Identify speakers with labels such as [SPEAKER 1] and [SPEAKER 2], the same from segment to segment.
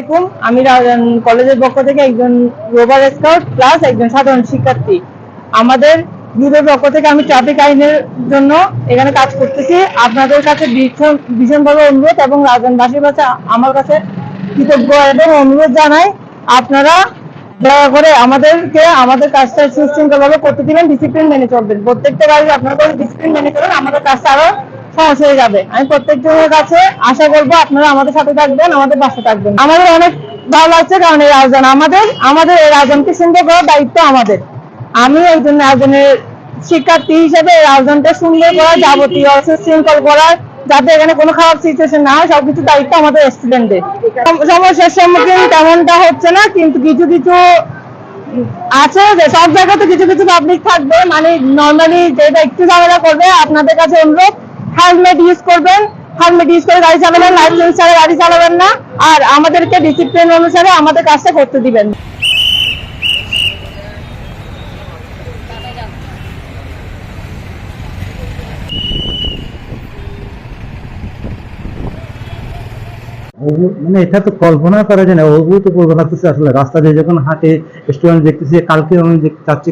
[SPEAKER 1] আলাইকুম আমি কলেজের পক্ষ থেকে একজন রোভার স্কাউট প্লাস একজন সাধারণ শিক্ষার্থী। আমাদের গ্রুপের পক্ষ থেকে আমি ট্রাফিক আইনের জন্য এখানে কাজ করতেছি। আপনাদের কাছে ভীষণ ভীষণভাবে অনুরোধ এবং রাজনবাসীর কাছে আমার কাছে কৃতজ্ঞ এবং অনুরোধ জানাই, আপনারা দয়া করে আমাদেরকে আমাদের কাজটা সুশৃঙ্খলভাবে করতে দিবেন ডিসিপ্লিন মেনে চলবেন। প্রত্যেকটা গাড়ি আপনারা করে ডিসিপ্লিন মেনে চলুন, আমাদের কাজটা আরও সহজ হয়ে যাবে। আমি প্রত্যেকজনের কাছে আশা করব আপনারা আমাদের সাথে থাকবেন, আমাদের পাশে থাকবেন। আমাদের অনেক ভালো লাগছে কারণ এই আয়োজন আমাদের আমাদের এই আয়োজনকে সুন্দর করার দায়িত্ব আমাদের। আমি একজন আয়োজনের শিক্ষার্থী হিসেবে এই আয়োজনটা সুন্দর করা যাবতীয় সুশৃঙ্খল করার, যাতে এখানে কোনো খারাপ সিচুয়েশন না হয়, সবকিছু দায়িত্ব আমাদের স্টুডেন্টদের সমস্যার সম্মুখীন তেমনটা হচ্ছে না, কিন্তু কিছু কিছু আছে যে সব জায়গাতে কিছু কিছু পাবলিক থাকবে। মানে নর্মালি যেটা একটু ঝামেলা করবে, আপনাদের কাছে অনুরোধ হেলমেট ইউজ করবেন। হেলমেট ইউজ করে গাড়ি চালাবেন লাইসেন্স ছাড়া গাড়ি চালাবেন না। আর আমাদেরকে ডিসিপ্লিন অনুসারে আমাদের কাজটা করতে দিবেন।
[SPEAKER 2] মানে এটা তো কল্পনা করা যায় না অভূতপূর্ব লাগতেছে আসলে রাস্তা দিয়ে যখন হাঁটে স্টুডেন্ট দেখতেছি, কালকে আমি যাচ্ছি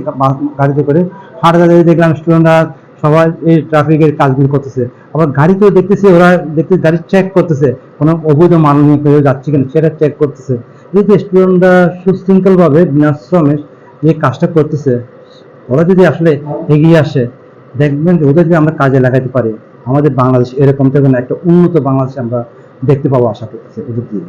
[SPEAKER 2] গাড়িতে করে হাঁটা দেখলাম স্টুডেন্টরা সবাই এই ট্রাফিকের কাজগুলো করতেছে। আবার গাড়িতেও দেখতেছি, ওরা দেখতে গাড়ি চেক করতেছে, কোনো অবৈধ মাননীয় কেউ যাচ্ছে কিনা, সেটা চেক করতেছে। যদি স্টুডেন্টরা সুশৃঙ্খলভাবে বিনাশ্রমে যে কাজটা করতেছে, ওরা যদি আসলে এগিয়ে আসে, দেখবেন যে ওদের যদি আমরা কাজে লাগাতে পারি, আমাদের বাংলাদেশ এরকম একটা উন্নত বাংলাদেশ আমরা দেখতে পাবো আশা করতেছি ওদের দিয়ে।